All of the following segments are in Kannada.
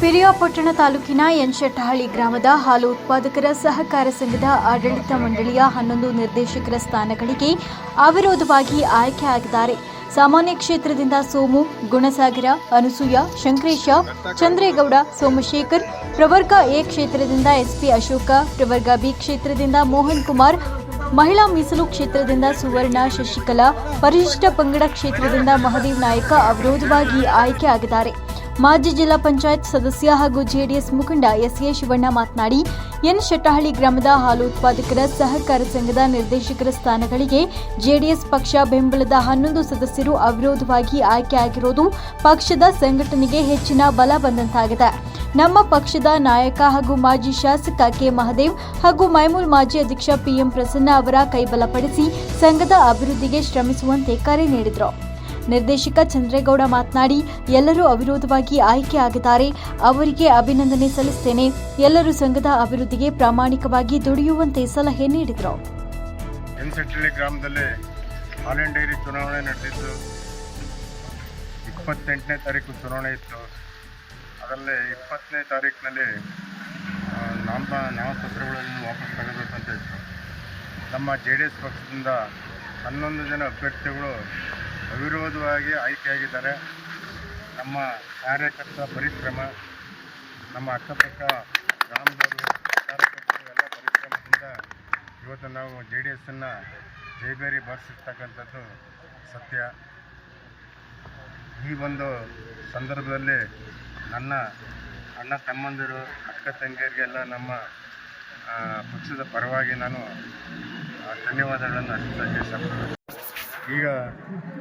ಪಿರಿಯಾಪಟ್ಟಣ ತಾಲೂಕಿನ ಎನ್ಶೆಟ್ಟಹಳ್ಳಿ ಗ್ರಾಮದ ಹಾಲು ಉತ್ಪಾದಕರ ಸಹಕಾರ ಸಂಘದ ಆಡಳಿತ ಮಂಡಳಿಯ ಹನ್ನೊಂದು ನಿರ್ದೇಶಕರ ಸ್ಥಾನಗಳಿಗೆ ಅವಿರೋಧವಾಗಿ ಆಯ್ಕೆಯಾಗಿದ್ದಾರೆ ಸಾಮಾನ್ಯ ಕ್ಷೇತ್ರದಿಂದ ಸೋಮು, ಗುಣಸಾಗರ, ಅನುಸೂಯ, ಶಂಕರೇಶ, ಚಂದ್ರೇಗೌಡ, ಸೋಮಶೇಖರ್, ಪ್ರವರ್ಗ ಎ ಕ್ಷೇತ್ರದಿಂದ ಎಸ್ಪಿ ಅಶೋಕ, ಪ್ರವರ್ಗ ಬಿ ಕ್ಷೇತ್ರದಿಂದ ಮೋಹನ್ ಕುಮಾರ್, ಮಹಿಳಾ ಮೀಸಲು ಕ್ಷೇತ್ರದಿಂದ ಸುವರ್ಣ ಶಶಿಕಲಾ, ಪರಿಶಿಷ್ಟ ಪಂಗಡ ಕ್ಷೇತ್ರದಿಂದ ಮಹದೇವ್ ನಾಯಕ ಅವಿರೋಧವಾಗಿ ಆಯ್ಕೆಯಾಗಿದ್ದಾರೆ ಮಾಜಿ ಜಿಲ್ಲಾ ಪಂಚಾಯತ್ ಸದಸ್ಯ ಹಾಗೂ ಜೆಡಿಎಸ್ ಮುಖಂಡ ಎಸ್ ಎ ಶಿವಣ್ಣ ಮಾತನಾಡಿ, ಎನ್ ಶೆಟ್ಟಹಳ್ಳಿ ಗ್ರಾಮದ ಹಾಲು ಉತ್ಪಾದಕರ ಸಹಕಾರ ಸಂಘದ ನಿರ್ದೇಶಕರ ಸ್ಥಾನಗಳಿಗೆ ಜೆಡಿಎಸ್ ಪಕ್ಷ ಬೆಂಬಲದ ಹನ್ನೊಂದು ಸದಸ್ಯರು ಅವಿರೋಧವಾಗಿ ಆಯ್ಕೆಯಾಗಿರೋದು ಪಕ್ಷದ ಸಂಘಟನೆಗೆ ಹೆಚ್ಚಿನ ಬಲ ಬಂದಂತಾಗಿದೆ. ನಮ್ಮ ಪಕ್ಷದ ನಾಯಕ ಹಾಗೂ ಮಾಜಿ ಶಾಸಕ ಕೆ ಮಹದೇವ್ ಹಾಗೂ ಮೈಮೂಲ್ ಮಾಜಿ ಅಧ್ಯಕ್ಷ ಪಿಎಂ ಪ್ರಸನ್ನ ಅವರ ಕೈಬಲಪಡಿಸಿ ಸಂಘದ ಅಭಿವೃದ್ಧಿಗೆ ಶ್ರಮಿಸುವಂತೆ ಕರೆ ನೀಡಿದರು. ನಿರ್ದೇಶಕ ಚಂದ್ರೇಗೌಡ ಮಾತನಾಡಿ, ಎಲ್ಲರೂ ಅವಿರೋಧವಾಗಿ ಆಯ್ಕೆ ಆಗಿದ್ದಾರೆ. ಅವರಿಗೆ ಅಭಿನಂದನೆ ಸಲ್ಲಿಸುತ್ತೇನೆ ಎಲ್ಲರೂ ಸಂಘದ ಅಭಿವೃದ್ಧಿಗೆ ಪ್ರಾಮಾಣಿಕವಾಗಿ ದುಡಿಯುವಂತೆ ಸಲಹೆ ನೀಡಿದರು. ಗ್ರಾಮದಲ್ಲಿ ಹಾಲೆಂಡ್ ಡೈರಿ ಚುನಾವಣೆ ನಡೆದಿತ್ತು ಇಪ್ಪತ್ತೆಂಟನೇ ತಾರೀಕು ಚುನಾವಣೆ ಇತ್ತು. ಅದರಲ್ಲಿ ಇಪ್ಪತ್ತನೇ ತಾರೀಕಿನಲ್ಲಿ ನಾಮ, ನಾಮಪತ್ರಗಳನ್ನು ವಾಪಸ್ ತಗೋಬೇಕಂತ ಇತ್ತು. ನಮ್ಮ ಜೆ ಡಿ ಎಸ್ ಪಕ್ಷದಿಂದ ಹನ್ನೊಂದು ಜನ ಅಭ್ಯರ್ಥಿಗಳು ಅವಿರೋಧವಾಗಿ ಆಯ್ಕೆಯಾಗಿದ್ದಾರೆ. ನಮ್ಮ ಕಾರ್ಯಕರ್ತ ಪರಿಶ್ರಮ, ನಮ್ಮ ಅಕ್ಕಪಕ್ಕ ಗ್ರಾಮದವರು ಕಾರ್ಯಕರ್ತರು ಎಲ್ಲ ಪರಿಶ್ರಮದಿಂದ ಇವತ್ತು ನಾವು ಜೆ ಡಿ ಎಸ್ಸನ್ನು ಜೈಬೇರಿ ಬಾರಿಸಿರ್ತಕ್ಕಂಥದ್ದು ಸತ್ಯ. ಈ ಒಂದು ಸಂದರ್ಭದಲ್ಲಿ ನನ್ನ ಅಣ್ಣ ತಮ್ಮಂದಿರು, ಅಕ್ಕ ತಂಗಿಯರಿಗೆಲ್ಲ ನಮ್ಮ ಪಕ್ಷದ ಪರವಾಗಿ ನಾನು ಧನ್ಯವಾದಗಳನ್ನು ಅರ್ಪಿಸೋಕ್ಕೆ ಈಗ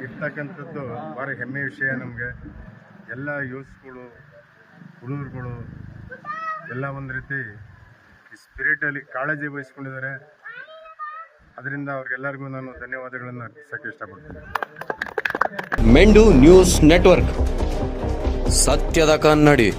ಇರ್ತಕ್ಕಂಥದ್ದು ಭಾರಿ ಹೆಮ್ಮೆ ವಿಷಯ ನಮಗೆ. ಎಲ್ಲ ಯೂತ್ಸ್ಗಳು, ಹುಡುಗರುಗಳು ಎಲ್ಲ ಒಂದು ರೀತಿ ಸ್ಪಿರಿಟಲ್ಲಿ ಕಾಳಜಿ ವಹಿಸ್ಕೊಂಡಿದ್ದಾರೆ. ಅದರಿಂದ ಅವ್ರಿಗೆಲ್ಲರಿಗೂ ನಾನು ಧನ್ಯವಾದಗಳನ್ನು ಅರ್ಪಿಸೋಕ್ಕೆ ಇಷ್ಟಪಡ್ತೀನಿ. ಮೆಂಡು ನ್ಯೂಸ್ ನೆಟ್ವರ್ಕ್. ಸತ್ಯದ ಕನ್ನಡಿ.